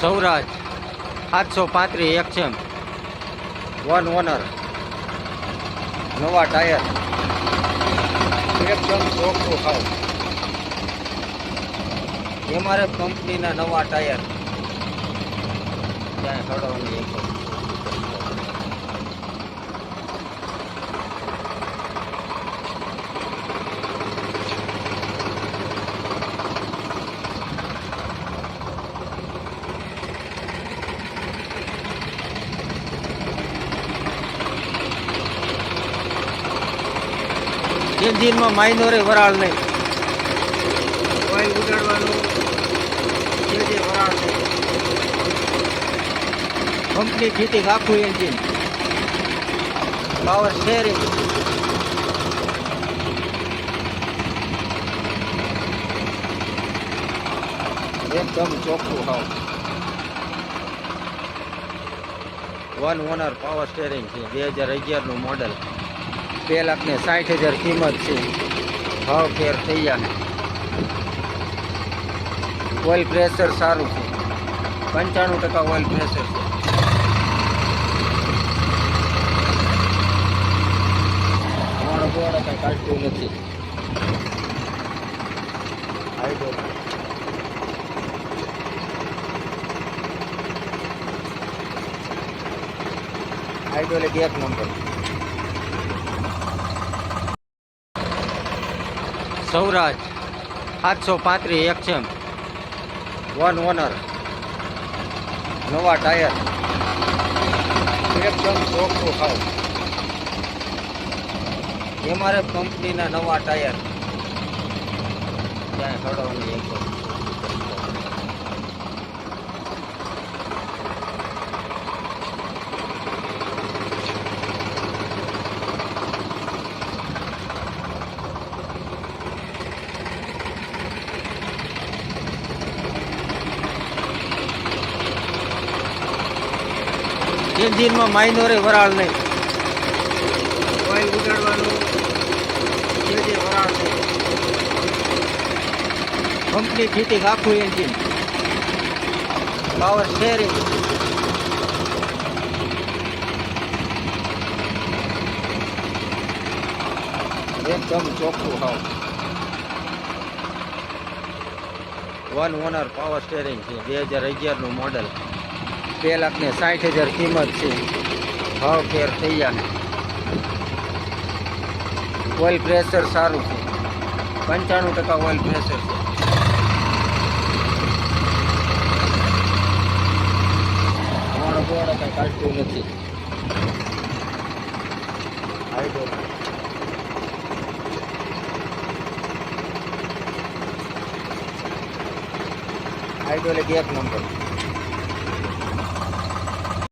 સૌરાજ સાતસો પાંત્રીસ XM. One owner. નવા ટાયર. એકદમ ચોખ્ખું ખાવ એમઆરએફ કંપનીના નવા ટાયર. ક્યાંય હળવવાની એકદમ એન્જિનમાં માઇનોરે વરાળ નહીં. ઓઇલ ઉડાડવાનું જે જે વરાળ નહીં કંપની ખેતી આખું એન્જિન. પાવર સ્ટેરિંગ એકદમ ચોખ્ખું હાવ. વન ઓનર પાવર સ્ટેરિંગ છે બે હજાર અગિયારનું મોડેલ બે લાખ ને સાઠ હજાર કિંમત છે. ભાવ ફેર થઈ ગયા ઓઇલ પ્રેશર સારું છે. પંચાણું ટકા ઓઇલ પ્રેશર છે. મોડો બોડો કાઢતું નથી. હાઈડ્રો હાઇડ્રોલિક એક નંબર સૌરાજ, સાતસો પાંત્રીસ એક્સએમ વન ઓનર નવા ટાયર એકદમ ચોખ્ખું ખાવ એમઆરએફ કંપનીના નવા ટાયર ક્યાંય ખડવાની એકદમ એન્જિનમાં માઇનોરે વરાળ નહીં. ઓઇલ ઉડાડવાનું જે જે વરાળ નહીં કંપની ફિટિંગ આખું એન્જિન. પાવર સ્ટેરિંગ એકદમ ચોખ્ખું હાવ. વન ઓનર પાવર સ્ટેરિંગ છે બે હજાર અગિયારનું મોડેલ બે લાખ ને સાઠ હજાર કિંમત છે. ભાવ ફેર થઈ જાય ઓઇલ પ્રેશર સારું છે. પંચાણું ટકા ઓઇલ પ્રેશર છે. કાઢતું નથી. હાઈડ્રો હાઇડ્રોલિક એક નંબર